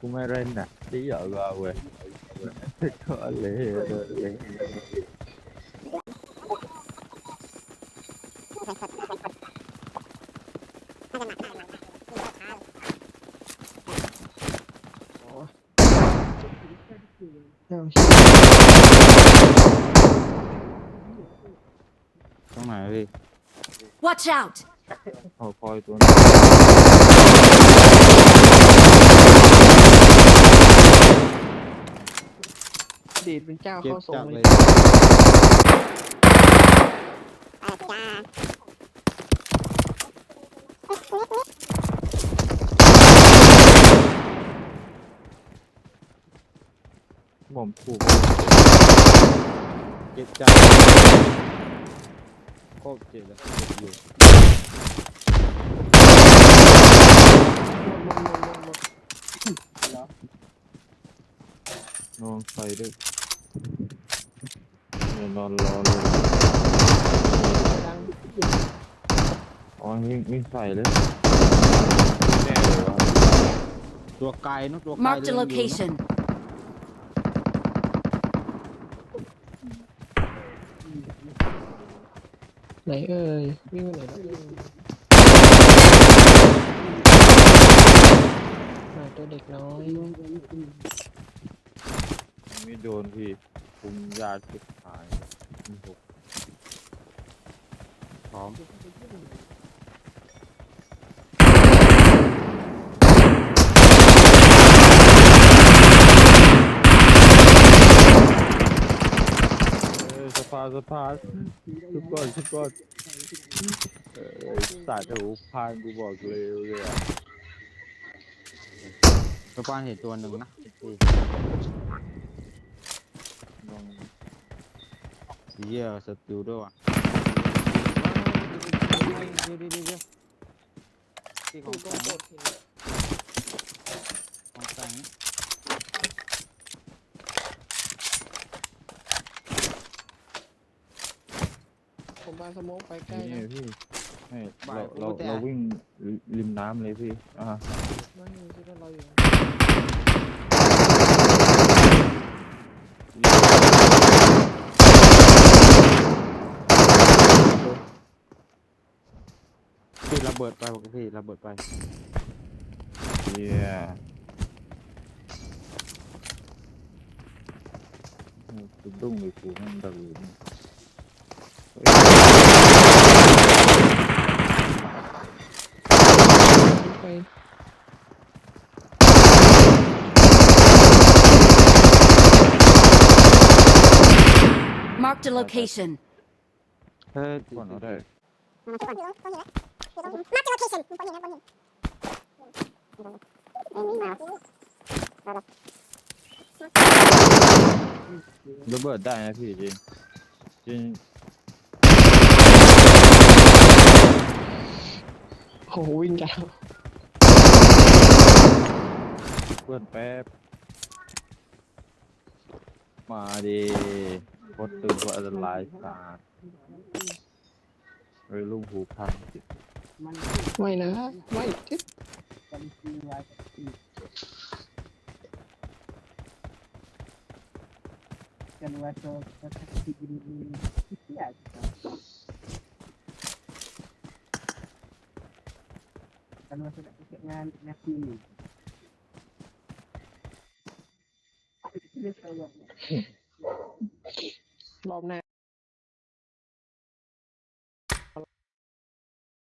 Kumarin nè, tí ở gờ rồi. Có lẽ lẽ. Này đi. Watch out. Thôi coi tôi. อยตัวนี้ดีดเป็นเจ้าเก็บเข้าทรงจักเลเลยยผมถูกเก็บจักโคตรเจ็บเลยเจ็บอยู่นอนใส่ด้วย เดี๋ยนอนรอเลยดังอ๋อวิ่งวิ่งใส่เลยแน่เลยวะตัวไกลเนอะตัวไกล Marked เดินอยู่เนอะ location. ไหนเอ่ยวิ่งไปไหนแล้วมาตัวเด็กน้อย ไม่โดนพี่คุมยาจุดหายมีหกพร้อมเอ้ยสะพานสะพานทุกคนทุกคนเอ้ยสายหูพานกูบอกเลยเลยอะสะพานเห็นตัวหนึ่งนะพี่ ลงเยี่ยสติลด้วยว่ะเดี๋ยวเดี๋ยวเดี๋ยวที่ของก็แต่งของแต่งผมบาสโมกไปใกล้นี่แล้วพี่ให้เราเราเราวิ่งริมน้ำเลยพี่อ่าไม่มีที่เราอยู่พี่ระ เบิดไปบอกพี่ระเบิดไปเยี่ยโอ้สุดดุ้งเลยกูมันดังเลยไป Marked a location. เฮ้ยก่อนเอาได้ ระเบิดได้นะพี่จริงจริงโอ้โหวิ่งยาวเพื่อนแป๊บ มาดีโคตรตื่นว่าอันตรายสาดเลยลุงหูพัง ไม่นะ ไม่ทิปจำกันว่าจะจะทักทีนี้ที่อยากกันว่าจะได้งานนักดีรอบหน้า